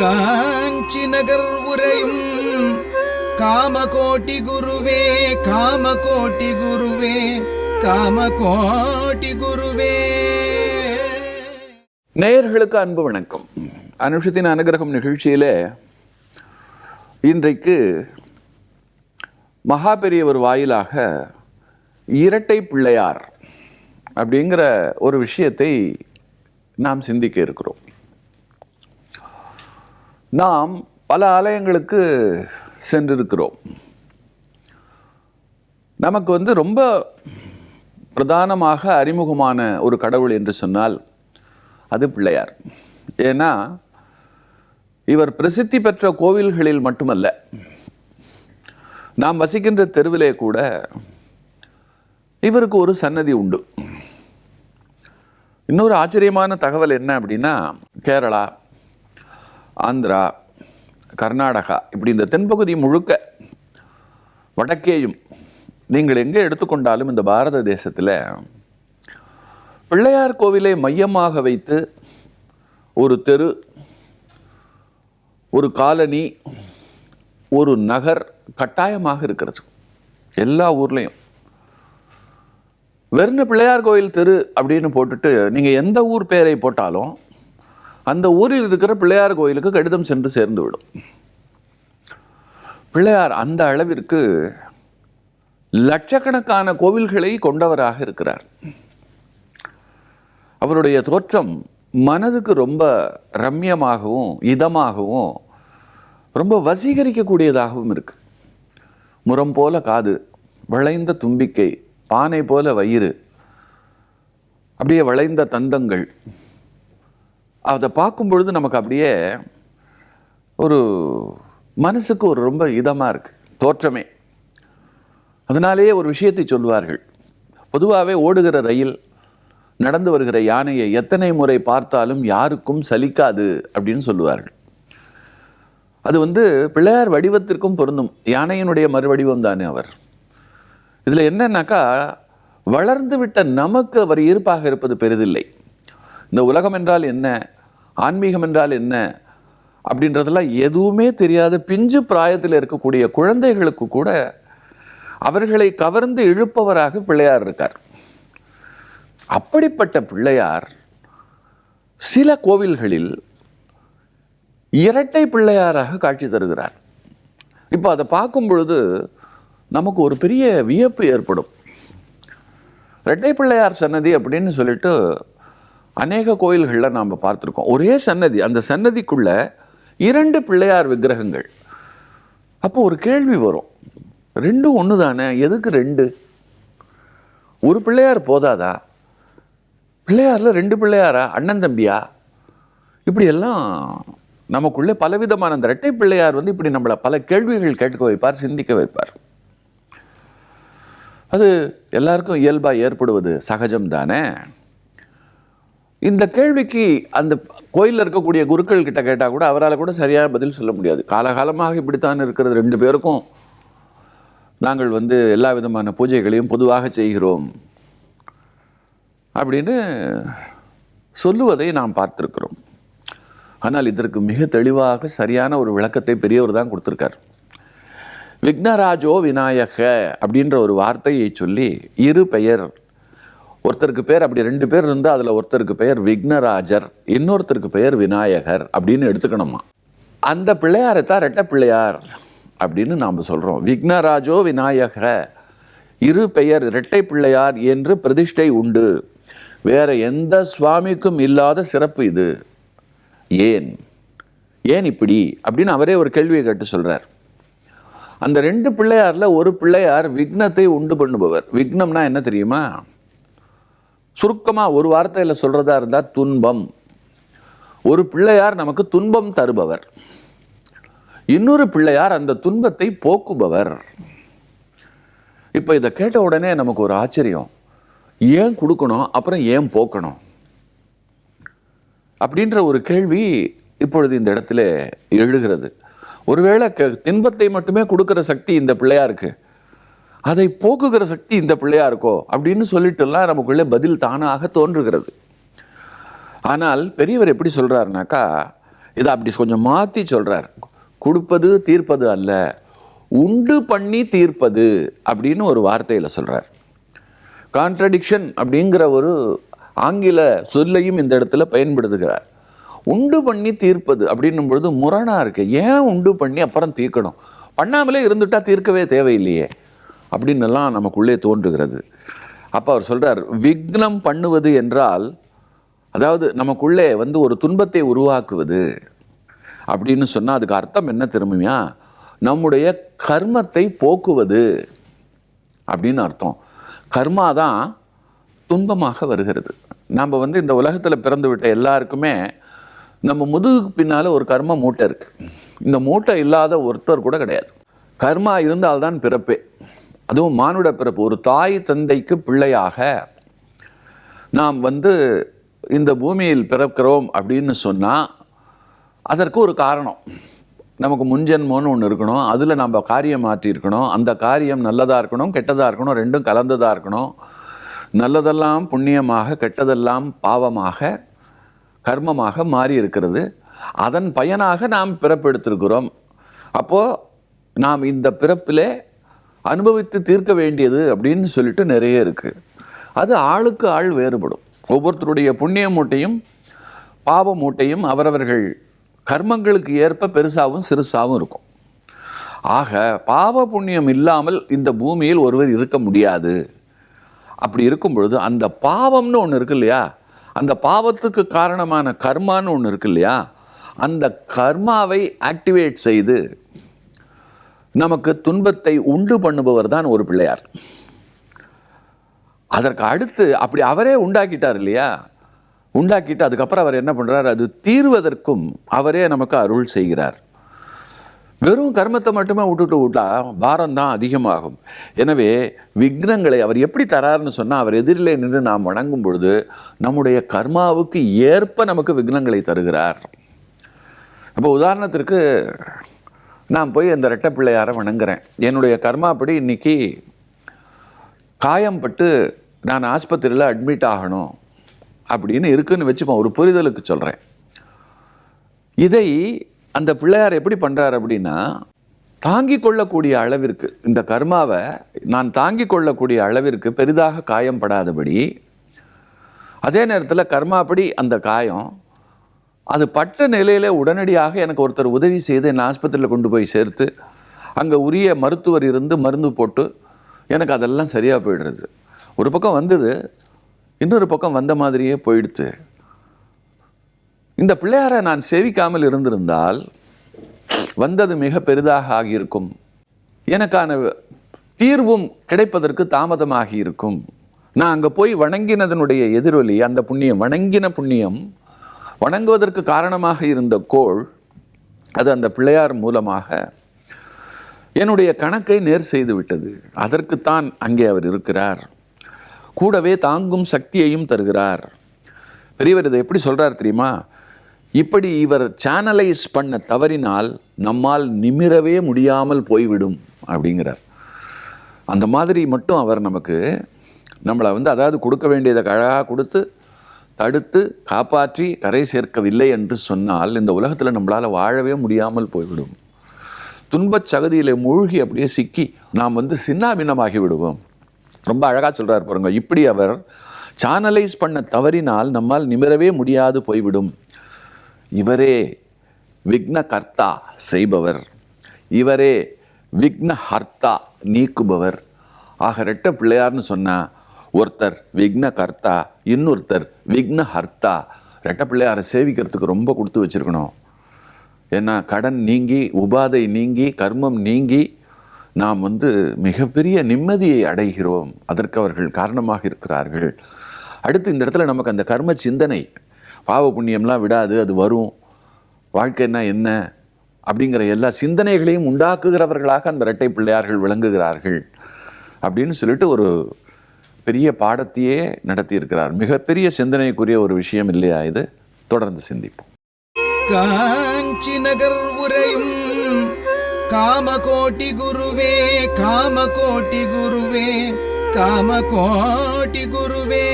காஞ்சி நகர் உரையும் காமகோட்டி குருவே காமகோட்டி குருவே காமகோட்டி குருவே. நேயர்களுக்கு அன்பு வணக்கம். அனுஷத்தின் அனுகிரகம் நிகழ்ச்சியில் இன்றைக்கு மகா பெரியவர் வாயிலாக இரட்டை பிள்ளையார் அப்படிங்கிற ஒரு விஷயத்தை நாம் சிந்திக்க இருக்கிறோம். நாம் பல ஆலயங்களுக்கு சென்றிருக்கிறோம். நமக்கு வந்து ரொம்ப பிரதானமாக அறிமுகமான ஒரு கடவுள் என்று சொன்னால் அது பிள்ளையார். ஏன்னா இவர் பிரசித்தி பெற்ற கோவில்களில் மட்டுமல்ல நாம் வசிக்கின்ற தெருவிலே கூட இவருக்கு ஒரு சன்னதி உண்டு. இன்னொரு ஆச்சரியமான தகவல் என்ன அப்படின்னா கேரளா. ஆந்திரா கர்நாடகா இப்படி இந்த தென்பகுதி முழுக்க வடக்கேயும் நீங்கள் எங்கே எடுத்துக்கொண்டாலும் இந்த பாரத தேசத்தில் பிள்ளையார் கோவிலை மையமாக வைத்து ஒரு தெரு ஒரு காலனி ஒரு நகர் கட்டாயமாக இருக்கிறது. எல்லா ஊர்லேயும். வெறும் பிள்ளையார் கோயில் தெரு அப்படின்னு போட்டுட்டு நீங்கள் எந்த ஊர் பேரை போட்டாலும் அந்த ஊரில் இருக்கிற பிள்ளையார் கோயிலுக்கு கடிதம் சென்று சேர்ந்து விடும். பிள்ளையார் அந்த அளவிற்கு லட்சக்கணக்கான கோவில்களை கொண்டவராக இருக்கிறார். அவருடைய தோற்றம் மனதுக்கு ரொம்ப ரம்யமாகவும் இதமாகவும் ரொம்ப வசீகரிக்கக்கூடியதாகவும் இருக்கு. முரம் போல காது வளைந்த தும்பிக்கை பானை போல வயிறு அப்படியே வளைந்த தந்தங்கள் அதை பார்க்கும் பொழுது நமக்கு அப்படியே ஒரு மனசுக்கு ஒரு ரொம்ப இதமாக இருக்குது தோற்றமே. அதனாலேயே ஒரு விஷயத்தை சொல்வார்கள். பொதுவாகவே ஓடுகிற ரயில் நடந்து வருகிற யானையை எத்தனை முறை பார்த்தாலும் யாருக்கும் சலிக்காது அப்படின்னு சொல்லுவார்கள். அது வந்து பிள்ளையார் வடிவத்திற்கும் பொருந்தும். யானையினுடைய மறுவடிவம் தானே அவர். இதில் என்னன்னாக்கா வளர்ந்து விட்ட நமக்கு அவர் ஈர்ப்பாக இருப்பது பெரிதில்லை. இந்த உலகம் என்றால் என்ன? ஆன்மீகம் என்றால் என்ன? அப்படின்றதெல்லாம் எதுவுமே தெரியாத பிஞ்சு பிராயத்தில் இருக்கக்கூடிய குழந்தைகளுக்கு கூட அவர்களை கவர்ந்து இழுப்பவராக பிள்ளையார் இருக்கார். அப்படிப்பட்ட பிள்ளையார் சில கோவில்களில் இரட்டை பிள்ளையாராக காட்சி தருகிறார். இப்போ அதை பார்க்கும் பொழுது நமக்கு ஒரு பெரிய வியப்பு ஏற்படும். இரட்டை பிள்ளையார் சன்னதி அப்படின்னு சொல்லிட்டு அநேக கோயில்களில் நாம் பார்த்துருக்கோம். ஒரே சன்னதி அந்த சன்னதிக்குள்ள இரண்டு பிள்ளையார் விக்கிரகங்கள். அப்போ ஒரு கேள்வி வரும். ரெண்டும் ஒன்று தானே எதுக்கு ரெண்டு? ஒரு பிள்ளையார் போதாதா? பிள்ளையாரில் ரெண்டு பிள்ளையாரா? அண்ணன் தம்பியா? இப்படியெல்லாம் நமக்குள்ளே பலவிதமான அந்த இரட்டை பிள்ளையார் வந்து இப்படி நம்மளை பல கேள்விகள் கேட்க வைப்பார் சிந்திக்க வைப்பார். அது எல்லாருக்கும் இயல்பாக ஏற்படுவது சகஜம் தானே இந்த கேள்விக்கு அந்த கோயிலில் இருக்கக்கூடிய குருக்கள் கிட்ட கேட்டால் கூட அவரால் கூட சரியான பதில் சொல்ல முடியாது. காலகாலமாக இப்படித்தான் இருக்கிறது. ரெண்டு பேருக்கும் நாங்கள் வந்து எல்லா விதமான பூஜைகளையும் பொதுவாக செய்கிறோம். அப்படின்னு சொல்லுவதை நாம் பார்த்துருக்கிறோம். ஆனால் இதற்கு மிக தெளிவாக சரியான ஒரு விளக்கத்தை பெரியவர் தான் கொடுத்துருக்கார். விக்னராஜோ விநாயக அப்படின்ற ஒரு வார்த்தையை சொல்லி இரு பெயர் ஒருத்தருக்கு பேர் அப்படி ரெண்டு பேர் இருந்தால் அதில் ஒருத்தருக்கு பெயர் விக்னராஜர் இன்னொருத்தருக்கு பெயர் விநாயகர் அப்படின்னு எடுத்துக்கணுமா? அந்த பிள்ளையாரை தான் ரெட்ட பிள்ளையார் அப்படின்னு நாம் சொல்கிறோம் விக்னராஜோ விநாயக இரு பெயர் இரட்டை பிள்ளையார் என்று பிரதிஷ்டை உண்டு. வேற எந்த சுவாமிக்கும் இல்லாத சிறப்பு இது. ஏன்? ஏன் இப்படி? அப்படின்னு அவரே ஒரு கேள்வியை கேட்டு சொல்கிறார் அந்த ரெண்டு பிள்ளையாரில் ஒரு பிள்ளையார் விக்னத்தை உண்டு பண்ணுபவர். விக்னம்னா என்ன தெரியுமா? சுருக்கமாக ஒரு வார்த்தையில் சொல்கிறதா இருந்தால் துன்பம். ஒரு பிள்ளையார் நமக்கு துன்பம் தருபவர். இன்னொரு பிள்ளையார் அந்த துன்பத்தை போக்குபவர். இப்போ இதை கேட்ட உடனே நமக்கு ஒரு ஆச்சரியம். ஏன் கொடுக்கணும்? அப்புறம் ஏன் போக்கணும்? அப்படின்ற ஒரு கேள்வி இப்பொழுது இந்த இடத்துல எழுகிறது. ஒருவேளை க- தின்பத்தை மட்டுமே கொடுக்குற சக்தி இந்த பிள்ளையாருக்கு. அதை போக்குகிற சக்தி இந்த பிள்ளையாருக்கோ அப்படின்னு சொல்லிட்டுலாம் நமக்குள்ளே பதில் தானாக தோன்றுகிறது. ஆனால் பெரியவர் எப்படி சொல்கிறாருனாக்கா இதை அப்படி கொஞ்சம் மாற்றி சொல்கிறார் கொடுப்பது தீர்ப்பது அல்ல உண்டு பண்ணி தீர்ப்பது அப்படின்னு ஒரு வார்த்தையில் சொல்கிறார் கான்ட்ரடிக்ஷன் அப்படிங்கிற ஒரு ஆங்கில சொல்லையும் இந்த இடத்துல பயன்படுத்துகிறார். உண்டு பண்ணி தீர்ப்பது அப்படின்னும் பொழுது முரணாக இருக்குது ஏன் உண்டு பண்ணி அப்புறம் தீர்க்கணும்? பண்ணாமலே இருந்துட்டால் தீர்க்கவே தேவையில்லையே. அப்படின்னு எல்லாம் நமக்குள்ளே தோன்றுகிறது. அப்போ அவர் சொல்கிறார் விக்னம் பண்ணுவது என்றால் அதாவது நமக்குள்ளே வந்து ஒரு துன்பத்தை உருவாக்குவது. அப்படின்னு சொன்னால் அதுக்கு அர்த்தம் என்ன திரும்பியா நம்முடைய கர்மத்தை போக்குவது. அப்படின்னு அர்த்தம். கர்மா தான் துன்பமாக வருகிறது. நம்ம வந்து இந்த உலகத்தில் பிறந்து விட்ட எல்லாருக்குமே நம்ம முதுகுக்கு பின்னால் ஒரு கர்ம மூட்டை இருக்குது இந்த மூட்டை இல்லாத ஒருத்தர் கூட கிடையாது. கர்மா இருந்தால்தான் பிறப்பே. அதுவும் மானுட பிறப்பு. ஒரு தாய் தந்தைக்கு பிள்ளையாக நாம் வந்து இந்த பூமியில் பிறக்கிறோம் அப்படின்னு சொன்னால் அதற்கு ஒரு காரணம். நமக்கு முன்ஜென்மோன்னு ஒன்று இருக்கணும். அதில் நம்ம காரியம் மாற்றிருக்கணும் அந்த காரியம் நல்லதாக இருக்கணும் கெட்டதாக இருக்கணும் ரெண்டும் கலந்ததாக இருக்கணும். நல்லதெல்லாம் புண்ணியமாக கெட்டதெல்லாம் பாவமாக கர்மமாக மாறி இருக்கிறது அதன் பயனாக நாம் பிறப்பெடுத்திருக்கிறோம். அப்போது நாம் இந்த பிறப்பிலே அனுபவித்து தீர்க்க வேண்டியது அப்படின்னு சொல்லிட்டு நிறைய இருக்குது அது ஆளுக்கு ஆள் வேறுபடும். ஒவ்வொருத்தருடைய புண்ணிய மூட்டையும் பாவ மூட்டையும் அவரவர்கள் கர்மங்களுக்கு ஏற்ப பெருசாகவும் சிறுசாகவும் இருக்கும். ஆக பாவ புண்ணியம் இல்லாமல் இந்த பூமியில் ஒருவர் இருக்க முடியாது. அப்படி இருக்கும் பொழுது அந்த பாவம்னு ஒன்று இருக்கு இல்லையா? அந்த பாவத்துக்கு காரணமான கர்மான்னு ஒன்று இருக்கு இல்லையா? அந்த கர்மாவை ஆக்டிவேட் செய்து நமக்கு துன்பத்தை உண்டு பண்ணுபவர் தான் ஒரு பிள்ளையார். அதற்கு அடுத்து அப்படி அவரே உண்டாக்கிட்டார் இல்லையா? உண்டாக்கிட்டு அதுக்கப்புறம் அவர் என்ன பண்ணுறார் அது தீர்வதற்கும் அவரே நமக்கு அருள் செய்கிறார். வெறும் கர்மத்தை மட்டுமே விட்டுட்டு விட்டா பாரம் தான் அதிகமாகும். எனவே விக்னங்களை அவர் எப்படி தராருன்னு சொன்னால் அவர் எதிரிலே நின்று நாம் வணங்கும் பொழுது நம்முடைய கர்மாவுக்கு ஏற்ப நமக்கு விக்னங்களை தருகிறார். அப்போ உதாரணத்திற்கு நான் போய் அந்த ரெட்டை பிள்ளையாரை வணங்குறேன். என்னுடைய கர்மாப்படி இன்னைக்கு காயம்பட்டு நான் ஆஸ்பத்திரியில் அட்மிட் ஆகணும் அப்படின்னு இருக்குன்னு வச்சுப்போம் ஒரு புரிதலுக்கு சொல்கிறேன் இதை அந்த பிள்ளையார் எப்படி பண்ணுறார் அப்படின்னா தாங்கி கொள்ளக்கூடிய அளவிற்கு இந்த கர்மாவை நான் தாங்கி கொள்ளக்கூடிய அளவிற்கு பெரிதாக காயம் படாதபடி அதே நேரத்தில் கர்மாப்படி அந்த காயம் அது பட்ட நிலையில் உடனடியாக எனக்கு ஒருத்தர் உதவி செய்து என்னை ஆஸ்பத்திரியில் கொண்டு போய் சேர்த்து அங்கே உரிய மருத்துவர் இருந்து மருந்து போட்டு எனக்கு அதெல்லாம் சரியாக போயிடுறது. ஒரு பக்கம் வந்தது இன்னொரு பக்கம் வந்த மாதிரியே போயிடுத்து. இந்த பிள்ளையாரை நான் சேவிக்காமல் இருந்திருந்தால் வந்தது மிக பெரிதாக ஆகியிருக்கும். எனக்கான தீர்வும் கிடைப்பதற்கு தாமதமாகி இருக்கும் நான் அங்கே போய் வணங்கினதனுடைய எதிரொலி அந்த புண்ணியம் வணங்கின புண்ணியம் வணங்குவதற்கு காரணமாக இருந்த கோள் அது அந்த பிள்ளையார் மூலமாக என்னுடைய கணக்கை நேர் செய்து விட்டது. அதற்குத்தான் அங்கே அவர் இருக்கிறார். கூடவே தாங்கும் சக்தியையும் தருகிறார். பெரியவர் இதை எப்படி சொல்கிறார் தெரியுமா? இப்படி இவர் சேனலைஸ் பண்ண தவறினால் நம்மால் நிமிரவே முடியாமல் போய்விடும் அப்படிங்கிறார். அந்த மாதிரி மட்டும் அவர் நமக்கு நம்மளை வந்து அதாவது கொடுக்க வேண்டியதை அழகாக கொடுத்து தடுத்து காப்பாற்றி கரை சேர்க்கவில்லை என்று சொன்னால் இந்த உலகத்தில் நம்மளால் வாழவே முடியாமல் போய்விடும். துன்பச் சகதியில் மூழ்கி அப்படியே சிக்கி நாம் வந்து சின்னாபின்னமாகி விடுவோம். ரொம்ப அழகாக சொல்கிறார் பாருங்க இப்படி அவர் சேனலைஸ் பண்ண தவறினால் நம்மால் நிமிரவே முடியாது போய்விடும். இவரே விக்ன கர்த்தா செய்பவர். இவரே விக்ன ஹர்த்தா நீக்குபவர். ஆக ரெட்ட பிள்ளையார்னு சொன்னால் ஒருத்தர் விக்ன கர்த்தா இன்னொருத்தர் விக்ன ஹர்த்தா ரெட்ட பிள்ளையாரை சேவிக்கிறதுக்கு ரொம்ப கொடுத்து வச்சிருக்கணும். ஏன்னா கடன் நீங்கி உபாதை நீங்கி கர்மம் நீங்கி நாம் வந்து மிகப்பெரிய நிம்மதியை அடைகிறோம். அதற்கு அவர்கள் காரணமாக இருக்கிறார்கள். அடுத்து இந்த இடத்துல நமக்கு அந்த கர்ம சிந்தனை பாவ புண்ணியம்லாம் விடாது அது வரும். வாழ்க்கைன்னா என்ன? அப்படிங்கிற எல்லா சிந்தனைகளையும் உண்டாக்குகிறவர்களாக அந்த இரட்டை பிள்ளையார்கள் விளங்குகிறார்கள். அப்படின்னு சொல்லிட்டு ஒரு பெரிய பாடத்தையே நடத்தியிருக்கிறார். மிகப்பெரிய சிந்தனைக்குரிய ஒரு விஷயம் இல்லையா இது? தொடர்ந்து சிந்திப்போம். காஞ்சி நகர் உரையும் காமகோட்டி குருவே காமகோட்டி குருவே காமகோட்டி குருவே.